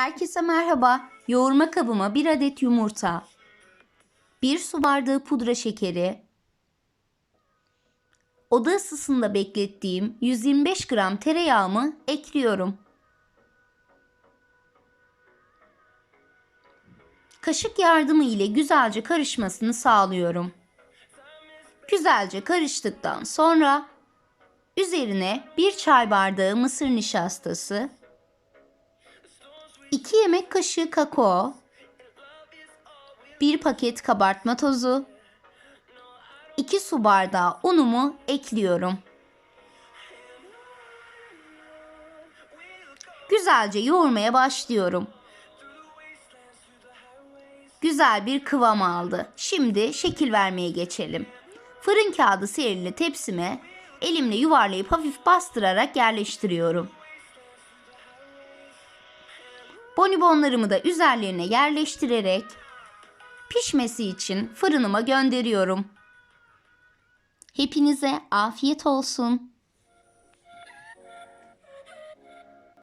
Herkese merhaba. Yoğurma kabıma bir adet yumurta, bir su bardağı pudra şekeri, oda ısısında beklettiğim 125 gram tereyağımı ekliyorum. Kaşık yardımı ile güzelce karışmasını sağlıyorum. Güzelce karıştıktan sonra üzerine bir çay bardağı mısır nişastası, 2 yemek kaşığı kakao, 1 paket kabartma tozu, 2 su bardağı unumu ekliyorum. Güzelce yoğurmaya başlıyorum. Güzel bir kıvam aldı. Şimdi şekil vermeye geçelim. Fırın kağıdı serili tepsime elimle yuvarlayıp hafif bastırarak yerleştiriyorum. Bonibonlarımı da üzerlerine yerleştirerek pişmesi için fırınıma gönderiyorum. Hepinize afiyet olsun.